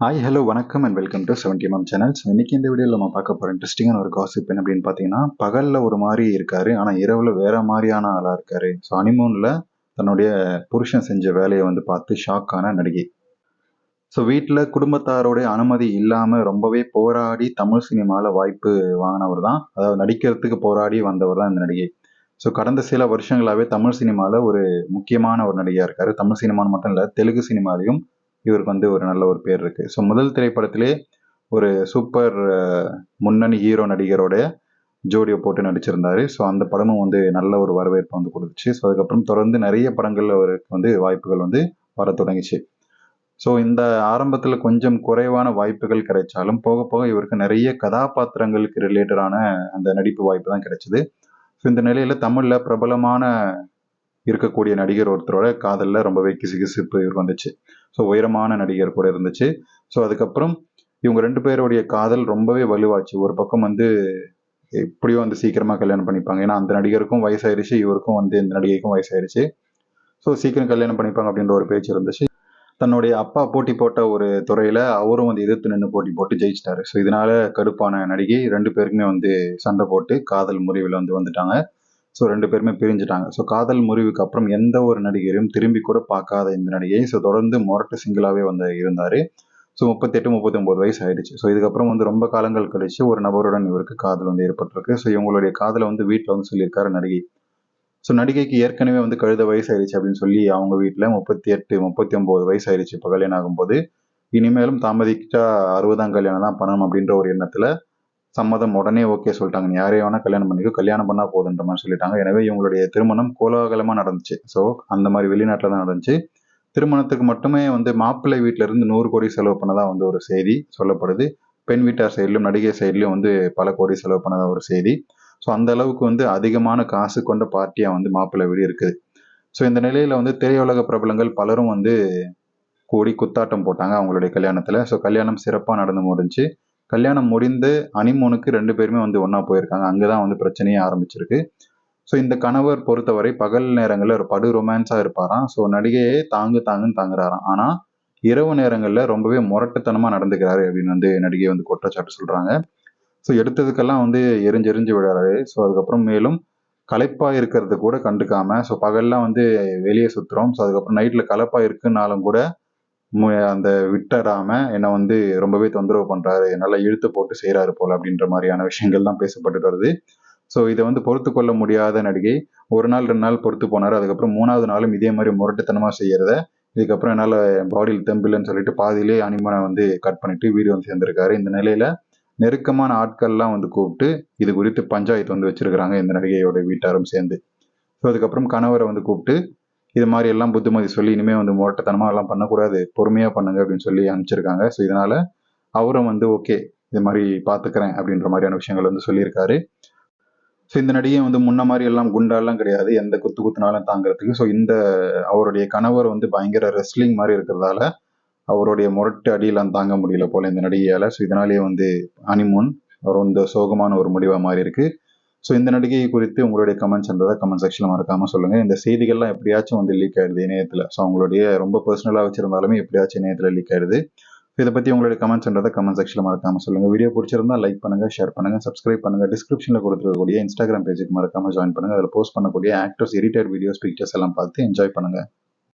Hi hello வணக்கம் and welcome to seventy ma'am channels இன்னைக்கு இந்த வீடியோவில் நம்ம பார்க்க போகிற இன்ட்ரெஸ்டிங்கான ஒரு காசிப் என்ன அப்படின்னு பார்த்தீங்கன்னா பகலில் ஒரு மாதிரி இருக்காரு ஆனால் இரவில் வேற மாதிரியான ஆளாக இருக்காரு. ஸோ ஹனிமூனில் தன்னுடைய புருஷன் செஞ்ச வேலையை வந்து பார்த்து ஷாக்கான நடிகை. ஸோ வீட்டில் குடும்பத்தாரோடைய அனுமதி இல்லாமல் ரொம்பவே போராடி தமிழ் சினிமாவில் வாய்ப்பு வாங்கினவர் தான். அதாவது நடிக்கிறதுக்கு போராடி வந்தவர் தான் இந்த நடிகை. ஸோ கடந்த சில வருஷங்களாகவே தமிழ் சினிமாவில் ஒரு முக்கியமான ஒரு நடிகையாக இருக்காரு. தமிழ் சினிமான்னு மட்டும் இல்லை தெலுங்கு சினிமாலையும் இவருக்கு வந்து ஒரு நல்ல ஒரு பேர் இருக்குது ஸோ முதல் திரைப்படத்திலே ஒரு சூப்பர் முன்னணி ஹீரோ நடிகரோட ஜோடியை போட்டு நடிச்சிருந்தாரு. ஸோ அந்த படமும் வந்து நல்ல ஒரு வரவேற்பு வந்து கொடுத்துச்சு. ஸோ அதுக்கப்புறம் தொடர்ந்து நிறைய படங்கள் அவருக்கு வந்து வாய்ப்புகள் வந்து வர தொடங்கிச்சு. ஸோ இந்த ஆரம்பத்தில் கொஞ்சம் குறைவான வாய்ப்புகள் கிடைச்சாலும் போக போக இவருக்கு நிறைய கதாபாத்திரங்களுக்கு ரிலேட்டடான அந்த நடிப்பு வாய்ப்பு தான் கிடைச்சிது. ஸோ இந்த நிலையில் தமிழில் பிரபலமான இருக்கக்கூடிய நடிகர் ஒருத்தரோட காதலில் ரொம்பவே கிசுகிசுப்பு இவருக்கு வந்துச்சு. ஸோ உயரமான நடிகர் கூட இருந்துச்சு. ஸோ அதுக்கப்புறம் இவங்க ரெண்டு பேருடைய காதல் ரொம்பவே வலுவாச்சு. ஒரு பக்கம் வந்து எப்படியோ வந்து சீக்கிரமாக கல்யாணம் பண்ணிப்பாங்க. ஏன்னா அந்த நடிகருக்கும் வயசாயிருச்சு இவருக்கும் வந்து இந்த நடிகைக்கும் வயசாயிருச்சு. ஸோ சீக்கிரம் கல்யாணம் பண்ணிப்பாங்க அப்படின்ற ஒரு பேச்சு இருந்துச்சு. தன்னுடைய அப்பா போட்டி போட்ட ஒரு துறையில் அவரும் வந்து எதிர்த்து நின்று போட்டி போட்டு ஜெயிச்சிட்டாரு. ஸோ இதனால கடுப்பான நடிகை ரெண்டு பேருக்குமே வந்து சண்டை போட்டு காதல் முறிவில் வந்து வந்துட்டாங்க. ஸோ ரெண்டு பேருமே பிரிஞ்சுட்டாங்க. ஸோ காதல் முறிவுக்கு அப்புறம் எந்த ஒரு நடிகரையும் திரும்பி கூட பார்க்காத இந்த நடிகை. ஸோ தொடர்ந்து மொரட்டு சிங்கிளாகவே வந்து இருந்தார். ஸோ முப்பத்தெட்டு முப்பத்தி ஒம்பது வயசு ஆயிடுச்சு. ஸோ இதுக்கப்புறம் வந்து ரொம்ப காலங்கள் கழிச்சு ஒரு நபருடன் இவருக்கு காதல் வந்து ஏற்பட்டிருக்கு. ஸோ இவங்களுடைய காதலை வந்து வீட்டில் வந்து சொல்லியிருக்காரு நடிகை. ஸோ நடிகைக்கு ஏற்கனவே வந்து கழுத வயசு ஆயிடுச்சு அப்படின்னு சொல்லி அவங்க வீட்டில் முப்பத்தி எட்டு முப்பத்தி ஒம்பது வயசு ஆயிடுச்சு. இப்போ கல்யாணம் ஆகும்போது. இனிமேலும் தாமதிக்கிட்டா அறுபதாம் கல்யாணம் தான் பண்ணணும் அப்படின்ற ஒரு எண்ணத்தில் சம்மதம் உடனே ஓகே சொல்லிட்டாங்க. யாரையும் வேணா கல்யாணம் பண்ணிக்கோ கல்யாணம் பண்ணா போதுன்ற மாதிரி சொல்லிட்டாங்க. எனவே இவங்களுடைய திருமணம் கோலாகலமா நடந்துச்சு. ஸோ அந்த மாதிரி வெளிநாட்டில் தான் நடந்துச்சு. திருமணத்துக்கு மட்டுமே வந்து மாப்பிள்ளை வீட்டில இருந்து நூறு கோடி செலவு பண்ணதா வந்து ஒரு செய்தி சொல்லப்படுது. பெண் வீட்டார் சைட்லையும் நடிகை சைட்லையும் வந்து பல கோடி செலவு பண்ணதா ஒரு செய்தி. ஸோ அந்த அளவுக்கு வந்து அதிகமான காசு கொண்ட பார்ட்டியாக வந்து மாப்பிள்ளை வீடு இருக்குது. ஸோ இந்த நிலையில் வந்து திரையுலக பிரபலங்கள் பலரும் வந்து கூடி குத்தாட்டம் போட்டாங்க அவங்களுடைய கல்யாணத்தில். ஸோ கல்யாணம் சிறப்பாக நடந்து முடிஞ்சு. கல்யாணம் முடிந்து அனிமோனுக்கு ரெண்டு பேருமே வந்து ஒன்றா போயிருக்காங்க. அங்கே தான் வந்து பிரச்சனையே ஆரம்பிச்சிருக்கு. ஸோ இந்த கணவர் பொறுத்தவரை பகல் நேரங்களில் ஒரு படு ரொமான்ஸாக இருப்பாராம். ஸோ நடிகையே தாங்கு தாங்குன்னு தாங்குறாராம். ஆனால் இரவு நேரங்களில் ரொம்பவே முரட்டுத்தனமாக நடந்துக்கிறாரு அப்படின்னு வந்து நடிகை வந்து குற்றச்சாட்டு சொல்கிறாங்க ஸோ எடுத்ததுக்கெல்லாம் வந்து எரிஞ்செறிஞ்சு விடுறாரு ஸோ அதுக்கப்புறம் மேலும் களைப்பாக இருக்கிறது கூட கண்டுக்காம ஸோ பகல்லாம் வந்து வெளியே சுற்றுறோம் ஸோ அதுக்கப்புறம் நைட்டில் கலப்பாக இருக்குன்னாலும் கூட அந்த விட்டராம என்னை வந்து ரொம்பவே தொந்தரவு பண்றாரு. நல்லா இழுத்து போட்டு செய்யறாரு போல அப்படின்ற மாதிரியான விஷயங்கள் தான் பேசப்பட்டு வருது. ஸோ இதை வந்து பொறுத்து கொள்ள முடியாத நடிகை. ஒரு நாள் ரெண்டு நாள் பொறுத்து போனார். அதுக்கப்புறம் மூணாவது நாளும் இதே மாதிரி முரட்டுத்தனமாக செய்யறத இதுக்கப்புறம் என்னால் பாடியில் தெம்பில்லைன்னு சொல்லிட்டு பாதியிலே அனிமனை வந்து கட் பண்ணிட்டு வீடியோ வந்து சேர்ந்திருக்காரு. இந்த நிலையில நெருக்கமான ஆட்கள்லாம் வந்து கூப்பிட்டு இது குறித்து பஞ்சாயத்து வந்து வச்சிருக்கிறாங்க. இந்த நடிகையோட வீட்டாரும் சேர்ந்து. ஸோ அதுக்கப்புறம் கணவரை வந்து கூப்பிட்டு இது மாதிரி எல்லாம் புத்திமதி சொல்லி இனிமேல் வந்து முரட்டத்தனமாக எல்லாம் பண்ணக்கூடாது. பொறுமையாக பண்ணுங்க அப்படின்னு சொல்லி அனுப்பிச்சிருக்காங்க. ஸோ இதனால அவரும் வந்து ஓகே இது மாதிரி பார்த்துக்கிறேன் அப்படின்ற மாதிரியான விஷயங்கள் வந்து சொல்லியிருக்காரு. ஸோ இந்த நடிகை வந்து முன்ன மாதிரி எல்லாம் குண்டாலாம் கிடையாது. எந்த குத்து குத்துனாலும் தாங்கிறதுக்கு. ஸோ இந்த அவருடைய கணவர் வந்து பயங்கர ரெஸ்லிங் மாதிரி இருக்கிறதால அவருடைய முரட்டு அடியெல்லாம் தாங்க முடியல போல இந்த நடிகையால். ஸோ இதனாலேயே வந்து ஹனிமூன் அவர் வந்து சோகமான ஒரு முடிவாக மாறி இருக்குது ஸோ இந்த நடிகை குறித்து உங்களுடைய கமெண்ட்ஸ் கமெண்ட்ஸ்ன்றதை கமெண்ட் செக்ஷனில் மறக்காமல் சொல்லுங்கள் இந்த செய்திகள்லாம் எப்படியாச்சும் வந்து லீக் ஆயிடுது இணையத்தில். ஸோ அவங்களுடைய ரொம்ப பர்சனலாக வச்சிருந்தாலுமே எப்படியாச்சும் இணையத்தில் லீக் ஆயிடுது. இதை பற்றி உங்களுடைய கமெண்ட்ஸ்ன்றதை கமெண்ட் செக்ஷனில் மறக்காமல் சொல்லுங்கள் வீடியோ பிடிச்சிருந்தா லைக் பண்ணுங்கள் ஷேர் பண்ணுங்கள் சப்ஸ்கிரைப் பண்ணுங்கள் டிஸ்கிரிப்ஷனில் கொடுத்துருக்கக்கூடிய இன்ஸ்டாகிராம் பேஜுக்கு மறக்காமல் ஜாயின் பண்ணுங்கள் அதில் போஸ்ட் பண்ணக்கூடிய ஆக்டர்ஸ் எடிட்டட் வீடியோஸ் பிக்சர்ஸ் எல்லாம் பார்த்து என்ஜாய் பண்ணுங்கள்